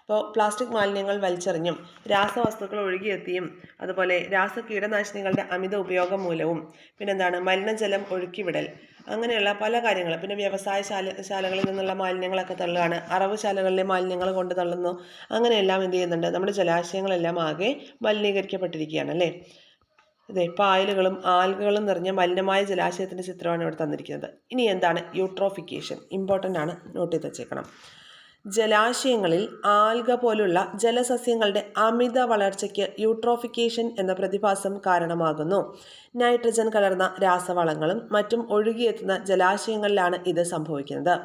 അപ്പോൾ പ്ലാസ്റ്റിക് മാലിന്യങ്ങൾ വലിച്ചെറിഞ്ഞും രാസവസ്തുക്കൾ ഒഴുകിയെത്തിയും അതുപോലെ രാസ കീടനാശിനികളുടെ അമിത ഉപയോഗം മൂലവും പിന്നെന്താണ് മലിനജലം ഒഴുക്കിവിടൽ. അങ്ങനെയുള്ള പല കാര്യങ്ങൾ. പിന്നെ വ്യവസായ ശാല ശാലകളിൽ നിന്നുള്ള മാലിന്യങ്ങളൊക്കെ തള്ളുകയാണ്. അറവ് ശാലകളിലെ മാലിന്യങ്ങൾ കൊണ്ട് തള്ളുന്നു. അങ്ങനെയെല്ലാം എന്ത് ചെയ്യുന്നുണ്ട്? നമ്മുടെ ജലാശയങ്ങളെല്ലാം ആകെ മലിനീകരിക്കപ്പെട്ടിരിക്കുകയാണ് അല്ലേ? അതെ പായലുകളും ആൽഗകളും നിറഞ്ഞ മലിനമായ ജലാശയത്തിന്റെ ചിത്രമാണ് ഇവിടെ തന്നിരിക്കുന്നത്. ഇനി എന്താണ് യൂട്രോഫിക്കേഷൻ? ഇമ്പോർട്ടന്റ് ആണ്. നോട്ട് ചെയ്ത് വെച്ചേക്കണം. ജലാശയങ്ങളിൽ ആൽഗ പോലുള്ള ജലസസ്യങ്ങളുടെ അമിത വളർച്ചയ്ക്ക് യൂട്രോഫിക്കേഷൻ എന്ന പ്രതിഭാസം കാരണമാകുന്നു. നൈട്രജൻ കലർന്ന രാസവളങ്ങളും മറ്റും ഒഴുകിയെത്തുന്ന ജലാശയങ്ങളിലാണ് ഇത് സംഭവിക്കുന്നത്.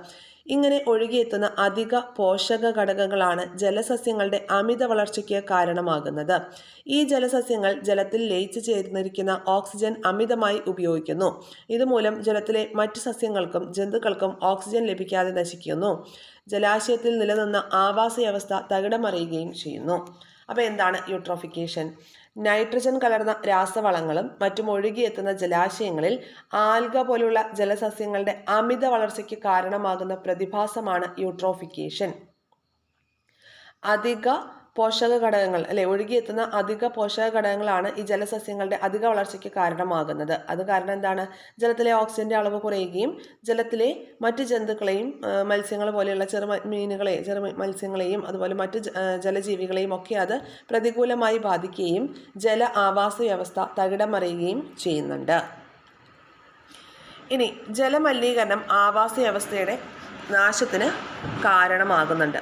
ഇങ്ങനെ ഒഴുകിയെത്തുന്ന അധിക പോഷക ഘടകങ്ങളാണ് ജലസസ്യങ്ങളുടെ അമിത വളർച്ചയ്ക്ക് കാരണമാകുന്നത്. ഈ ജലസസ്യങ്ങൾ ജലത്തിൽ ലയിച്ചു ചേർന്നിരിക്കുന്ന ഓക്സിജൻ അമിതമായി ഉപയോഗിക്കുന്നു. ഇതുമൂലം ജലത്തിലെ മറ്റ് സസ്യങ്ങൾക്കും ജന്തുക്കൾക്കും ഓക്സിജൻ ലഭിക്കാതെ നശിക്കുന്നു. ജലാശയത്തിൽ നിലനിന്ന ആവാസ വ്യവസ്ഥ തകിടമറിയുകയും ചെയ്യുന്നു. അപ്പോൾ എന്താണ് യൂട്രോഫിക്കേഷൻ? നൈട്രജൻ കലർന്ന രാസവളങ്ങളും മറ്റും ഒഴുകിയെത്തുന്ന ജലാശയങ്ങളിൽ ആൽഗ പോലുള്ള ജലസസ്യങ്ങളുടെ അമിത വളർച്ചയ്ക്ക് കാരണമാകുന്ന പ്രതിഭാസമാണ് യൂട്രോഫിക്കേഷൻ. അധിക പോഷക ഘടകങ്ങൾ അല്ലെ? ഒഴുകിയെത്തുന്ന അധിക പോഷക ഘടകങ്ങളാണ് ഈ ജലസസ്യങ്ങളുടെ അധിക വളർച്ചയ്ക്ക് കാരണമാകുന്നത്. അത് കാരണം എന്താണ്? ജലത്തിലെ ഓക്സിജന്റെ അളവ് കുറയുകയും ജലത്തിലെ മറ്റ് ജന്തുക്കളെയും മത്സ്യങ്ങൾ പോലെയുള്ള ചെറു മീനുകളെ ചെറു മത്സ്യങ്ങളെയും അതുപോലെ മറ്റ് ജലജീവികളെയും ഒക്കെ അത് പ്രതികൂലമായി ബാധിക്കുകയും ജല ആവാസ വ്യവസ്ഥ തകിടം മറിയുകയും ചെയ്യുന്നുണ്ട്. ഇനി ജലമലിനീകരണം ആവാസ വ്യവസ്ഥയുടെ നാശത്തിന് കാരണമാകുന്നുണ്ട്.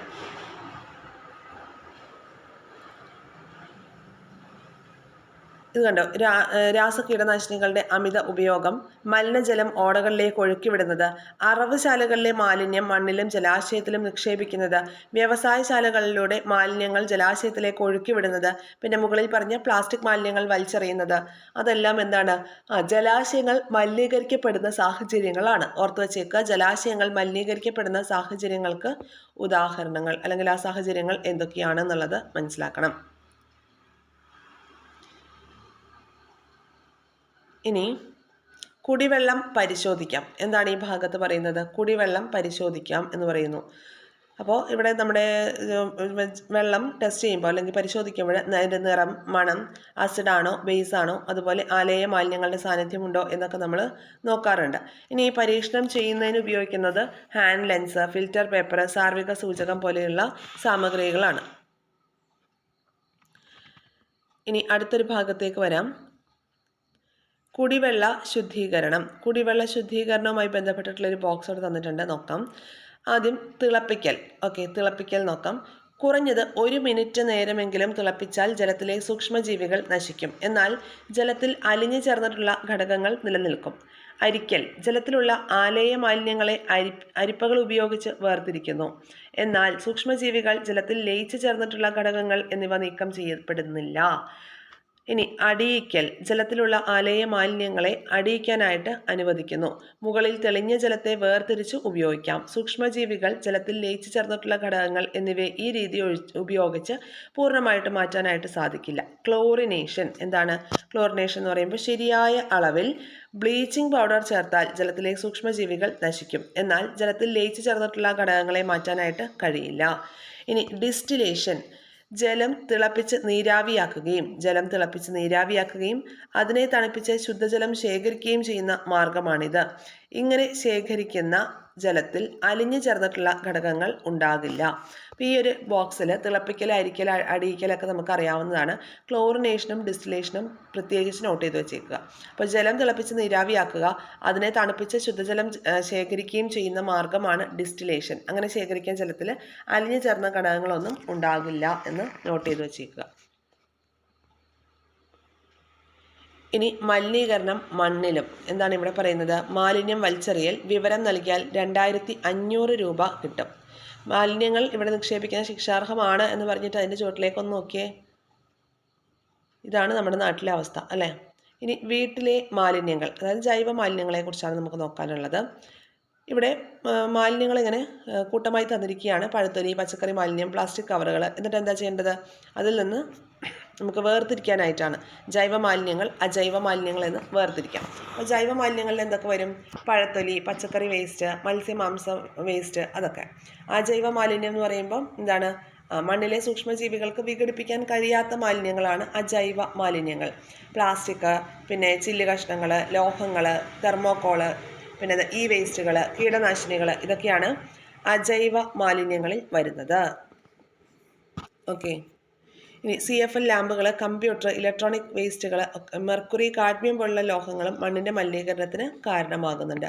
ഇത് കണ്ടോ? രാ രാസ രാസകീടനാശിനികളുടെ അമിത ഉപയോഗം മലിനജലം ഓടകളിലേക്ക് ഒഴുക്കിവിടുന്നത് അറവുശാലകളിലെ മാലിന്യം മണ്ണിലും ജലാശയത്തിലും നിക്ഷേപിക്കുന്നത് വ്യവസായശാലകളിലൂടെ മാലിന്യങ്ങൾ ജലാശയത്തിലേക്ക് ഒഴുക്കിവിടുന്നത് പിന്നെ മുകളിൽ പറഞ്ഞ പ്ലാസ്റ്റിക് മാലിന്യങ്ങൾ വലിച്ചെറിയുന്നത്. അതെല്ലാം എന്താണ്? ജലാശയങ്ങൾ മലിനീകരിക്കപ്പെടുന്ന സാഹചര്യങ്ങളാണ്. ഓർത്തു വച്ചേക്കുക ജലാശയങ്ങൾ മലിനീകരിക്കപ്പെടുന്ന സാഹചര്യങ്ങൾക്ക് ഉദാഹരണങ്ങൾ അല്ലെങ്കിൽ ആ സാഹചര്യങ്ങൾ എന്തൊക്കെയാണെന്നുള്ളത് മനസ്സിലാക്കണം. ഇനി കുടിവെള്ളം പരിശോധിക്കാം. എന്താണ് ഈ ഭാഗത്ത് പറയുന്നത്? കുടിവെള്ളം പരിശോധിക്കാം എന്ന് പറയുന്നു. അപ്പോൾ ഇവിടെ നമ്മുടെ വെള്ളം ടെസ്റ്റ് ചെയ്യുമ്പോൾ അല്ലെങ്കിൽ പരിശോധിക്കുമ്പോൾ അതിന്റെ നിറം മണം ആസിഡാണോ ബേസാണോ അതുപോലെ ആലയ മാലിന്യങ്ങളുടെ സാന്നിധ്യമുണ്ടോ എന്നൊക്കെ നമ്മൾ നോക്കാറുണ്ട്. ഇനി ഈ പരീക്ഷണം ചെയ്യുന്നതിന് ഉപയോഗിക്കുന്നത് ഹാൻഡ് ലെൻസ് ഫിൽറ്റർ പേപ്പർ സാർവിക സൂചകം പോലെയുള്ള സാമഗ്രികളാണ്. ഇനി അടുത്തൊരു ഭാഗത്തേക്ക് വരാം. കുടിവെള്ള ശുദ്ധീകരണം. കുടിവെള്ള ശുദ്ധീകരണവുമായി ബന്ധപ്പെട്ടിട്ടുള്ള ഒരു ബോക്സ് അവിടെ തന്നിട്ടുണ്ട്. നോക്കാം. ആദ്യം തിളപ്പിക്കൽ. ഓക്കെ തിളപ്പിക്കൽ നോക്കാം. കുറഞ്ഞത് ഒരു മിനിറ്റ് നേരമെങ്കിലും തിളപ്പിച്ചാൽ ജലത്തിലെ സൂക്ഷ്മജീവികൾ നശിക്കും. എന്നാൽ ജലത്തിൽ അലിഞ്ഞു ചേർന്നിട്ടുള്ള ഘടകങ്ങൾ നിലനിൽക്കും. അരിക്കൽ. ജലത്തിലുള്ള ആലേയ മാലിന്യങ്ങളെ അരി അരിപ്പകൾ ഉപയോഗിച്ച് വേർതിരിക്കുന്നു. എന്നാൽ സൂക്ഷ്മജീവികൾ ജലത്തിൽ ലയിച്ചു ചേർന്നിട്ടുള്ള ഘടകങ്ങൾ എന്നിവ നീക്കം ചെയ്യപ്പെടുന്നില്ല. ഇനി അടിയിക്കൽ. ജലത്തിലുള്ള അലയ മാലിന്യങ്ങളെ അടിയിക്കാനായിട്ട് അനുവദിക്കുന്നു. മുകളിൽ തെളിഞ്ഞ ജലത്തെ വേർതിരിച്ച് ഉപയോഗിക്കാം. സൂക്ഷ്മജീവികൾ ജലത്തിൽ ലയിച്ചു ചേർന്നിട്ടുള്ള ഘടകങ്ങൾ എന്നിവയെ ഈ രീതി ഉപയോഗിച്ച് പൂർണമായിട്ട് മാറ്റാനായിട്ട് സാധിക്കില്ല. ക്ലോറിനേഷൻ എന്താണ്? ക്ലോറിനേഷൻ എന്ന് പറയുമ്പോൾ ശരിയായ അളവിൽ ബ്ലീച്ചിങ് പൗഡർ ചേർത്താൽ ജലത്തിലെ സൂക്ഷ്മജീവികൾ നശിക്കും. എന്നാൽ ജലത്തിൽ ലയിച്ചു ചേർന്നിട്ടുള്ള ഘടകങ്ങളെ മാറ്റാനായിട്ട് കഴിയില്ല. ഇനി ഡിസ്റ്റിലേഷൻ. ജലം തിളപ്പിച്ച് നീരാവിയാക്കുകയും ജലം തിളപ്പിച്ച് നീരാവിയാക്കുകയും അതിനെ തണുപ്പിച്ച് ശുദ്ധജലം ശേഖരിക്കുകയും ചെയ്യുന്ന മാർഗമാണിത്. ഇങ്ങനെ ശേഖരിക്കുന്ന ജലത്തിൽ അലിഞ്ഞു ചേർന്നിട്ടുള്ള ഘടകങ്ങൾ ഉണ്ടാകില്ല. അപ്പോൾ ഈ ഒരു ബോക്സിൽ തിളപ്പിക്കൽ അരിക്കൽ അടിയിക്കലൊക്കെ നമുക്ക് അറിയാവുന്നതാണ് ക്ലോറിനേഷനും ഡിസ്റ്റിലേഷനും പ്രത്യേകിച്ച് നോട്ട് ചെയ്ത് വെച്ചേക്കുക. അപ്പോൾ ജലം തിളപ്പിച്ച് നീരാവിയാക്കുക. അതിനെ തണുപ്പിച്ച് ശുദ്ധജലം ശേഖരിക്കുകയും ചെയ്യുന്ന മാർഗമാണ് ഡിസ്റ്റിലേഷൻ അങ്ങനെ ശേഖരിക്കാൻ ജലത്തിൽ അലിഞ്ഞു ചേർന്ന ഘടകങ്ങളൊന്നും ഉണ്ടാകില്ല എന്ന് നോട്ട് ചെയ്ത് വെച്ചേക്കുക. ഇനി മലിനീകരണം മണ്ണിലും. എന്താണ് ഇവിടെ പറയുന്നത്? മാലിന്യം വലിച്ചെറിയൽ വിവരം നൽകിയാൽ രണ്ടായിരത്തി അഞ്ഞൂറ് രൂപ കിട്ടും. മാലിന്യങ്ങൾ ഇവിടെ നിക്ഷേപിക്കുന്ന ശിക്ഷാർഹമാണ് എന്ന് പറഞ്ഞിട്ട് അതിന്റെ ചുവട്ടിലേക്കൊന്ന് നോക്കിയേ. ഇതാണ് നമ്മുടെ നാട്ടിലെ അവസ്ഥ അല്ലേ? ഇനി വീട്ടിലെ മാലിന്യങ്ങൾ അതായത് ജൈവ മാലിന്യങ്ങളെ കുറിച്ചാണ് നമുക്ക് നോക്കാനുള്ളത്. ഇവിടെ മാലിന്യങ്ങൾ ഇങ്ങനെ കൂട്ടമായി തന്നിരിക്കുകയാണ്. പഴുത്തൊലി പച്ചക്കറി മാലിന്യം പ്ലാസ്റ്റിക് കവറുകൾ. എന്നിട്ട് എന്താ ചെയ്യേണ്ടത്? അതിൽ നിന്ന് നമുക്ക് വേർതിരിക്കാനായിട്ടാണ്. ജൈവ മാലിന്യങ്ങൾ അജൈവ മാലിന്യങ്ങൾ എന്ന് വേർതിരിക്കാം. അപ്പോൾ ജൈവ മാലിന്യങ്ങളിൽ എന്തൊക്കെ വരും? പഴത്തൊലി പച്ചക്കറി വേസ്റ്റ് മത്സ്യമാംസ വേസ്റ്റ് അതൊക്കെ. അജൈവ മാലിന്യം എന്ന് പറയുമ്പം എന്താണ്? മണ്ണിലെ സൂക്ഷ്മജീവികൾക്ക് വിഘടിപ്പിക്കാൻ കഴിയാത്ത മാലിന്യങ്ങളാണ് അജൈവ മാലിന്യങ്ങൾ പ്ലാസ്റ്റിക് പിന്നെ ചില്ല് കഷ്ണങ്ങൾ ലോഹങ്ങൾ തെർമോക്കോൾ പിന്നെ ഈ വേസ്റ്റുകൾ കീടനാശിനികൾ ഇതൊക്കെയാണ് അജൈവ മാലിന്യങ്ങളിൽ വരുന്നത്. ഓക്കെ. ഇനി സി എഫ് എൽ ലാമ്പുകൾ കമ്പ്യൂട്ടർ ഇലക്ട്രോണിക് വേസ്റ്റുകൾ മെർക്കുറി കാഡ്മിയം പോലുള്ള ലോഹങ്ങളും മണ്ണിന്റെ മലിനീകരണത്തിന് കാരണമാകുന്നുണ്ട്.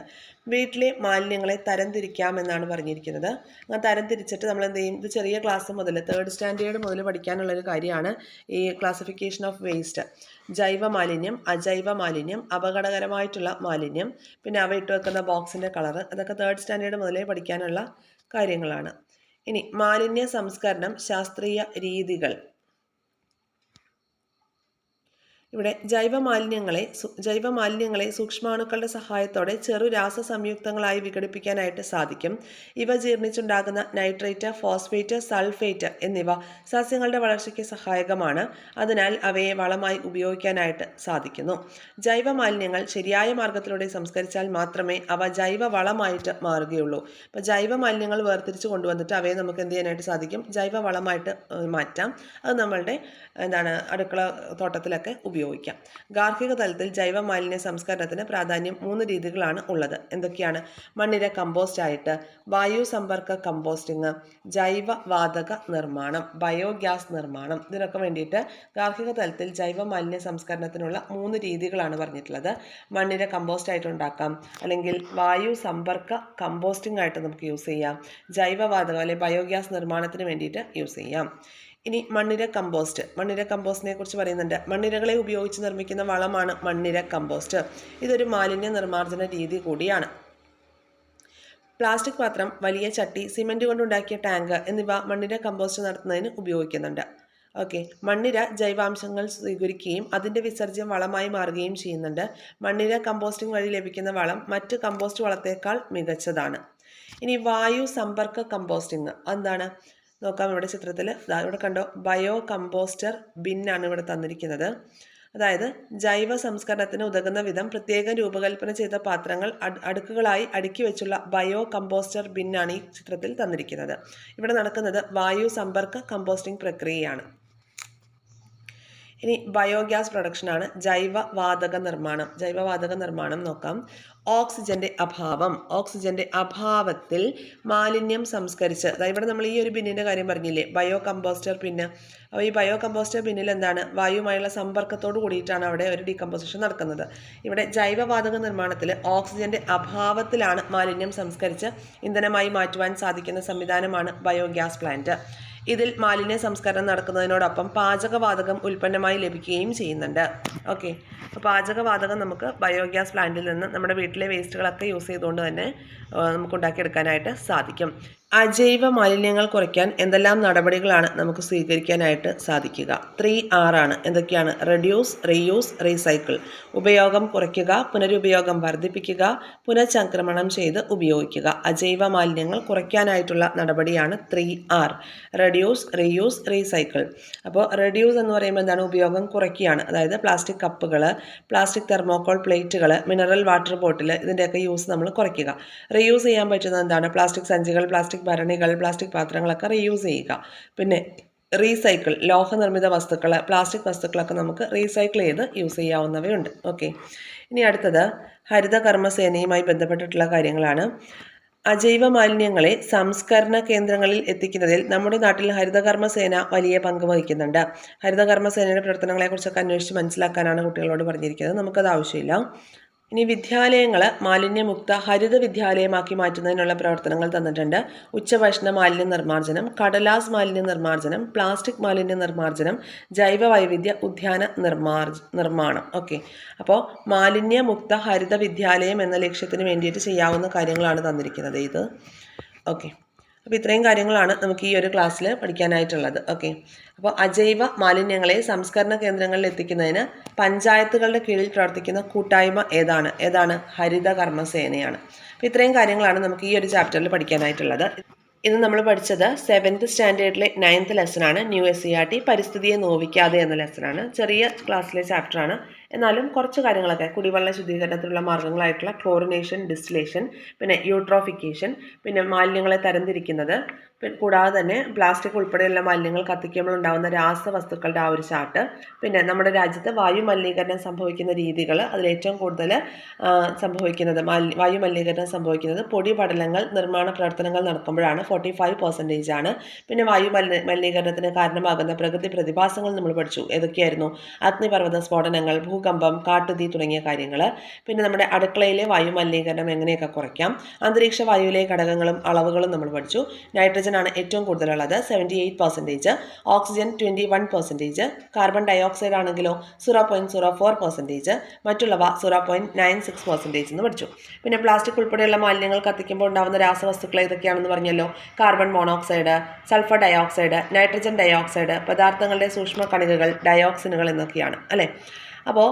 വീട്ടിലെ മാലിന്യങ്ങളെ തരംതിരിക്കാമെന്നാണ് പറഞ്ഞിരിക്കുന്നത്. അങ്ങനെ തരംതിരിച്ചിട്ട് നമ്മൾ എന്ത് ചെയ്യും ഇത് ചെറിയ ക്ലാസ് മുതൽ തേർഡ് സ്റ്റാൻഡേർഡ് മുതൽ പഠിക്കാനുള്ളൊരു കാര്യമാണ് ഈ ക്ലാസിഫിക്കേഷൻ ഓഫ് വേസ്റ്റ് ജൈവ മാലിന്യം അജൈവ മാലിന്യം അപകടകരമായിട്ടുള്ള മാലിന്യം പിന്നെ അവ ഇട്ട് വെക്കുന്ന ബോക്സിന്റെ കളറ് അതൊക്കെ തേർഡ് സ്റ്റാൻഡേർഡ് മുതലേ പഠിക്കാനുള്ള കാര്യങ്ങളാണ്. ഇനി മാലിന്യ സംസ്കരണം ശാസ്ത്രീയ രീതികൾ. ഇവിടെ ജൈവമാലിന്യങ്ങളെ ജൈവമാലിന്യങ്ങളെ ജൈവ മാലിന്യങ്ങളെ സൂക്ഷ്മാണുക്കളുടെ സഹായത്തോടെ ചെറു രാസ സംയുക്തങ്ങളായി വിഘടിപ്പിക്കാനായിട്ട് സാധിക്കും. ഇവ ജീർണിച്ചുണ്ടാകുന്ന നൈട്രേറ്റ് ഫോസ്ഫേറ്റ് സൾഫേറ്റ് എന്നിവ സസ്യങ്ങളുടെ വളർച്ചയ്ക്ക് സഹായകമാണ്. അതിനാൽ അവയെ വളമായി ഉപയോഗിക്കാനായിട്ട് സാധിക്കുന്നു. ജൈവമാലിന്യങ്ങൾ ശരിയായ മാർഗത്തിലൂടെ സംസ്കരിച്ചാൽ മാത്രമേ അവ ജൈവ വളമായിട്ട് മാറുകയുള്ളൂ. അപ്പോൾ ജൈവ മാലിന്യങ്ങൾ വേർതിരിച്ച് കൊണ്ടുവന്നിട്ട് അവയെ നമുക്ക് എന്ത് ചെയ്യാനായിട്ട് സാധിക്കും? ജൈവ വളമായിട്ട് മാറ്റാം. അത് നമ്മളുടെ എന്താണ് അടുക്കള തോട്ടത്തിലൊക്കെ ഉപയോഗിക്കാം. ഉപയോഗിക്കാം. ഗാർഹിക തലത്തിൽ ജൈവ മാലിന്യ സംസ്കരണത്തിന് പ്രാധാന്യം മൂന്ന് രീതികളാണ് ഉള്ളത്. എന്തൊക്കെയാണ്? മണ്ണിര കമ്പോസ്റ്റ് ആയിട്ട് വായു സമ്പർക്ക കമ്പോസ്റ്റിംഗ് ജൈവ വാതക നിർമ്മാണം ബയോഗ്യാസ് നിർമ്മാണം. ഇതിനൊക്കെ വേണ്ടിയിട്ട് ഗാർഹിക തലത്തിൽ ജൈവ മാലിന്യ സംസ്കരണത്തിനുള്ള മൂന്ന് രീതികളാണ് പറഞ്ഞിട്ടുള്ളത്. മണ്ണിര കമ്പോസ്റ്റ് ആയിട്ട് ഉണ്ടാക്കാം അല്ലെങ്കിൽ വായു സമ്പർക്ക കമ്പോസ്റ്റിംഗ് ആയിട്ട് നമുക്ക് യൂസ് ചെയ്യാം. ജൈവവാതകം അല്ലെങ്കിൽ ബയോഗ്യാസ് നിർമ്മാണത്തിന് വേണ്ടിയിട്ട് യൂസ് ചെയ്യാം. ഇനി മണ്ണിര കമ്പോസ്റ്റ്. മണ്ണിര കമ്പോസ്റ്റിനെ കുറിച്ച് പറയുന്നുണ്ട്. മണ്ണിരകളെ ഉപയോഗിച്ച് നിർമ്മിക്കുന്ന വളമാണ് മണ്ണിര കമ്പോസ്റ്റ്. ഇതൊരു മാലിന്യ നിർമ്മാർജന രീതി കൂടിയാണ്. പ്ലാസ്റ്റിക് പാത്രം വലിയ ചട്ടി സിമന്റ് കൊണ്ടുണ്ടാക്കിയ ടാങ്ക് എന്നിവ മണ്ണിര കമ്പോസ്റ്റ് നടത്തുന്നതിന് ഉപയോഗിക്കുന്നുണ്ട്. ഓക്കെ. മണ്ണിര ജൈവാംശങ്ങൾ സ്വീകരിക്കുകയും അതിന്റെ വിസർജ്യം വളമായി മാറുകയും ചെയ്യുന്നുണ്ട്. മണ്ണിര കമ്പോസ്റ്റിംഗ് വഴി ലഭിക്കുന്ന വളം മറ്റ് കമ്പോസ്റ്റ് വളത്തേക്കാൾ മികച്ചതാണ്. ഇനി വായു സമ്പർക്ക കമ്പോസ്റ്റിംഗ്. എന്താണ് നോക്കാം ഇവിടെ ചിത്രത്തിൽ. ഇവിടെ കണ്ടോ ബയോ കമ്പോസ്റ്റർ ബിന്നാണ് ഇവിടെ തന്നിരിക്കുന്നത്. അതായത് ജൈവ സംസ്കരണത്തിന് ഉതകുന്ന വിധം പ്രത്യേകം രൂപകൽപ്പന ചെയ്ത പാത്രങ്ങൾ അടുക്കുകളായി അടുക്കി വെച്ചുള്ള ബയോ കമ്പോസ്റ്റർ ബിന്നാണ് ഈ ചിത്രത്തിൽ തന്നിരിക്കുന്നത്. ഇവിടെ നടക്കുന്നത് വായു സമ്പർക്ക കമ്പോസ്റ്റിംഗ് പ്രക്രിയയാണ്. ഇനി ബയോഗ്യാസ് പ്രൊഡക്ഷനാണ് ജൈവ വാതക നിർമ്മാണം ജൈവവാതക നിർമ്മാണം നോക്കാം. ഓക്സിജന്റെ അഭാവം. ഓക്സിജന്റെ അഭാവത്തിൽ മാലിന്യം സംസ്കരിച്ച് അതായത് ഇവിടെ നമ്മൾ ഈ ഒരു ബിന്നിന്റെ കാര്യം പറഞ്ഞില്ലേ? ബയോ കമ്പോസ്റ്റർ പിന്നെ അപ്പോൾ ഈ ബയോ കമ്പോസ്റ്റർ പിന്നിൽ എന്താണ്? വായുമായുള്ള സമ്പർക്കത്തോട് കൂടിയിട്ടാണ് അവിടെ ഒരു ഡീകമ്പോസിഷൻ നടക്കുന്നത്. ഇവിടെ ജൈവവാതക നിർമ്മാണത്തിൽ ഓക്സിജന്റെ അഭാവത്തിലാണ് മാലിന്യം സംസ്കരിച്ച് ഇന്ധനമായി മാറ്റുവാൻ സാധിക്കുന്ന സംവിധാനമാണ് ബയോഗ്യാസ് പ്ലാന്റ്. ഇതിൽ മാലിന്യ സംസ്കരണം നടക്കുന്നതിനോടൊപ്പം പാചകവാതകം ഉൽപ്പന്നമായി ലഭിക്കുകയും ചെയ്യുന്നുണ്ട്. ഓക്കെ അപ്പോൾ പാചകവാതകം നമുക്ക് ബയോഗ്യാസ് പ്ലാന്റിൽ നിന്ന് നമ്മുടെ വീട്ടിലെ വേസ്റ്റുകളൊക്കെ യൂസ് ചെയ്തുകൊണ്ട് തന്നെ നമുക്ക് ഉണ്ടാക്കിയെടുക്കാനായിട്ട് സാധിക്കും. അജൈവ മാലിന്യങ്ങൾ കുറയ്ക്കാൻ എന്തെല്ലാം നടപടികളാണ് നമുക്ക് സ്വീകരിക്കാനായിട്ട് സാധിക്കുക? ത്രീ ആണ്. എന്തൊക്കെയാണ്? റെഡ്യൂസ് റീയൂസ് റീസൈക്കിൾ ഉപയോഗം കുറയ്ക്കുക പുനരുപയോഗം വർദ്ധിപ്പിക്കുക പുനഃചംക്രമണം ചെയ്ത് ഉപയോഗിക്കുക. അജൈവ മാലിന്യങ്ങൾ കുറയ്ക്കാനായിട്ടുള്ള നടപടിയാണ് three R reduce reuse recycle അപ്പോൾ റെഡ്യൂസ് എന്ന് പറയുമ്പോൾ എന്താണ്? ഉപയോഗം കുറയ്ക്കുകയാണ്. അതായത് പ്ലാസ്റ്റിക് കപ്പുകൾ പ്ലാസ്റ്റിക് തെർമോക്കോൾ പ്ലേറ്റുകൾ മിനറൽ വാട്ടർ ബോട്ടിൽ ഇതിന്റെയൊക്കെ യൂസ് നമ്മൾ കുറയ്ക്കുക. റീയൂസ് ചെയ്യാൻ പറ്റുന്നത് എന്താണ്? പ്ലാസ്റ്റിക് സഞ്ചികൾ പ്ലാസ്റ്റിക് പ്ലാസ്റ്റിക് ഭരണികൾ പ്ലാസ്റ്റിക് പാത്രങ്ങളൊക്കെ റീയൂസ് ചെയ്യുക. പിന്നെ റീസൈക്കിൾ ലോഹനിർമ്മിത വസ്തുക്കൾ പ്ലാസ്റ്റിക് വസ്തുക്കളൊക്കെ നമുക്ക് റീസൈക്കിൾ ചെയ്ത് യൂസ് ചെയ്യാവുന്നവയുണ്ട്. ഓക്കെ ഇനി അടുത്തത് ഹരിത കർമ്മസേനയുമായി ബന്ധപ്പെട്ടിട്ടുള്ള കാര്യങ്ങളാണ്. അജൈവ മാലിന്യങ്ങളെ സംസ്കരണ കേന്ദ്രങ്ങളിൽ എത്തിക്കുന്നതിൽ നമ്മുടെ നാട്ടിൽ ഹരിതകർമ്മസേന വലിയ പങ്ക് വഹിക്കുന്നുണ്ട്. ഹരിതകർമ്മസേനയുടെ പ്രവർത്തനങ്ങളെക്കുറിച്ചൊക്കെ അന്വേഷിച്ച് മനസ്സിലാക്കാനാണ് കുട്ടികളോട് പറഞ്ഞിരിക്കുന്നത്. നമുക്കത് ആവശ്യമില്ല. ഇനി വിദ്യാലയങ്ങൾ മാലിന്യമുക്ത ഹരിത വിദ്യാലയമാക്കി മാറ്റുന്നതിനുള്ള പ്രവർത്തനങ്ങൾ തന്നിട്ടുണ്ട്. ഉച്ചഭക്ഷണ മാലിന്യ നിർമ്മാർജനം കടലാസ് മാലിന്യ നിർമ്മാർജനം പ്ലാസ്റ്റിക് മാലിന്യ നിർമ്മാർജനം ജൈവ വൈവിധ്യ ഉദ്യാന നിർമ്മാർജ് നിർമ്മാണം. ഓക്കെ. അപ്പോൾ മാലിന്യമുക്ത ഹരിത വിദ്യാലയം എന്ന ലക്ഷ്യത്തിന് വേണ്ടിയിട്ട് ചെയ്യാവുന്ന കാര്യങ്ങളാണ് തന്നിരിക്കുന്നത് ഇത്. ഓക്കെ. അപ്പോൾ ഇത്രയും കാര്യങ്ങളാണ് നമുക്ക് ഈ ഒരു ക്ലാസ്സിൽ പഠിക്കാനായിട്ടുള്ളത്. ഓക്കെ അപ്പോൾ അജൈവ മാലിന്യങ്ങളെ സംസ്കരണ കേന്ദ്രങ്ങളിൽ എത്തിക്കുന്നതിന് പഞ്ചായത്തുകളുടെ കീഴിൽ പ്രവർത്തിക്കുന്ന കൂട്ടായ്മ ഏതാണ്? ഏതാണ്? ഹരിത കർമ്മസേനയാണ്. അപ്പോൾ ഇത്രയും കാര്യങ്ങളാണ് നമുക്ക് ഈ ഒരു ചാപ്റ്ററിൽ പഠിക്കാനായിട്ടുള്ളത്. ഇന്ന് നമ്മൾ പഠിച്ചത് സെവൻത്ത് സ്റ്റാൻഡേർഡിലെ ninth ലെസനാണ് new S C R T പരിസ്ഥിതിയെ നോവിക്കാതെ എന്ന ലെസ്സനാണ് ചെറിയ ക്ലാസ്സിലെ ചാപ്റ്ററാണ് എന്നാലും കുറച്ച് കാര്യങ്ങളൊക്കെ കുടിവെള്ള ശുദ്ധീകരണത്തിനുള്ള മാർഗങ്ങളായിട്ടുള്ള ക്ലോറിനേഷൻ ഡിസ്റ്റിലേഷൻ പിന്നെ യൂട്രോഫിക്കേഷൻ പിന്നെ മാലിന്യങ്ങളെ തരംതിരിക്കുന്നത് കൂടാതെ തന്നെ പ്ലാസ്റ്റിക് ഉൾപ്പെടെയുള്ള മാലിന്യങ്ങൾ കത്തിക്കുമ്പോൾ ഉണ്ടാകുന്ന രാസവസ്തുക്കളുടെ ആ ഒരു ചാർട്ട് പിന്നെ നമ്മുടെ രാജ്യത്ത് വായു മലിനീകരണം സംഭവിക്കുന്ന രീതികൾ അതിലേറ്റവും കൂടുതൽ സംഭവിക്കുന്നത് വായു മലിനീകരണം സംഭവിക്കുന്നത് പൊടി പടലങ്ങൾ നിർമ്മാണ പ്രവർത്തനങ്ങൾ നടക്കുമ്പോഴാണ് ഫോർട്ടി ഫൈവ് പെർസെന്റേജ് ആണ്. പിന്നെ വായു മലിന മലിനീകരണത്തിന് കാരണമാകുന്ന പ്രകൃതി പ്രതിഭാസങ്ങൾ നമ്മൾ പഠിച്ചു. ഏതൊക്കെയായിരുന്നു? അഗ്നിപർവത സ്ഫോടനങ്ങൾ ഭൂകമ്പം കാട്ടുതീ തുടങ്ങിയ കാര്യങ്ങൾ പിന്നെ നമ്മുടെ അടുക്കളയിലെ വായു മലിനീകരണം എങ്ങനെയൊക്കെ കുറയ്ക്കാം? അന്തരീക്ഷ വായുവിലെ ഘടകങ്ങളും അളവുകളും നമ്മൾ പഠിച്ചു. നൈട്രജൻ ആണ് ഏറ്റവും കൂടുതലുള്ളത് seventy eight percentage oxygen twenty one percentage carbon dioxide ആണെങ്കിലോ zero point zero four percentage മറ്റുള്ളവ zero point nine six percentage എന്ന് പഠിച്ചു. പിന്നെ പ്ലാസ്റ്റിക് ഉൾപ്പെടെയുള്ള മാലിന്യങ്ങൾ കത്തിക്കുമ്പോൾ ഉണ്ടാകുന്ന രാസവസ്തുക്കൾ ഏതൊക്കെയാണെന്ന് പറഞ്ഞല്ലോ? Carbon monoxide sulphur dioxide nitrogen dioxide പദാർത്ഥങ്ങളുടെ സൂക്ഷ്മ കണികകൾ ഡയോക്സിനുകൾ എന്നൊക്കെയാണ് അല്ലേ? അപ്പോൾ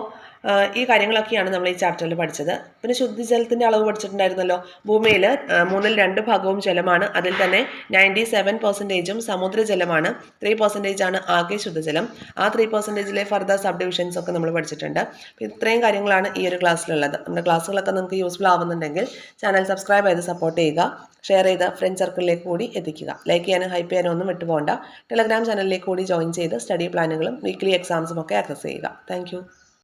ഈ കാര്യങ്ങളൊക്കെയാണ് നമ്മൾ ഈ ചാപ്റ്ററിൽ പഠിച്ചത്. പിന്നെ ശുദ്ധജലത്തിന്റെ അളവ് പഠിച്ചിട്ടുണ്ടായിരുന്നല്ലോ. ഭൂമിയിൽ മൂന്നിൽ രണ്ട് ഭാഗവും ജലമാണ്. അതിൽ തന്നെ നയന്റി സെവൻ പെർസെന്റേജും സമുദ്രജലമാണ് ത്രീ പെർസെന്റേജ് ആണ് ആകെ ശുദ്ധജലം ആ ത്രീ പെർസെന്റേജിലെ ഫർദർ സബ് ഡിവിഷൻസ് ഒക്കെ നമ്മൾ പഠിച്ചിട്ടുണ്ട്. ഇത്രയും കാര്യങ്ങളാണ് ഈ ഒരു ക്ലാസ്സിലുള്ളത്. നമ്മുടെ ക്ലാസ്സുകളൊക്കെ നിങ്ങൾക്ക് യൂസ്ഫുൾ ആവുന്നുണ്ടെങ്കിൽ ചാനൽ സബ്സ്ക്രൈബ് ചെയ്ത് സപ്പോർട്ട് ചെയ്യുക. ഷെയർ ചെയ്ത് ഫ്രണ്ട് സർക്കിളിലേക്ക് കൂടി എത്തിക്കുക. ലൈക്ക് ചെയ്യാനും ഹൈപ്പ് ചെയ്യാനും ഒന്നും വിട്ടുപോകണ്ട. ടെലഗ്രാം ചാനലിലേക്ക് കൂടി ജോയിൻ ചെയ്ത് സ്റ്റഡി പ്ലാനുകളും വീക്ക്ലി എക്സാംസും ഒക്കെ ആക്സസ് ചെയ്യുക. താങ്ക്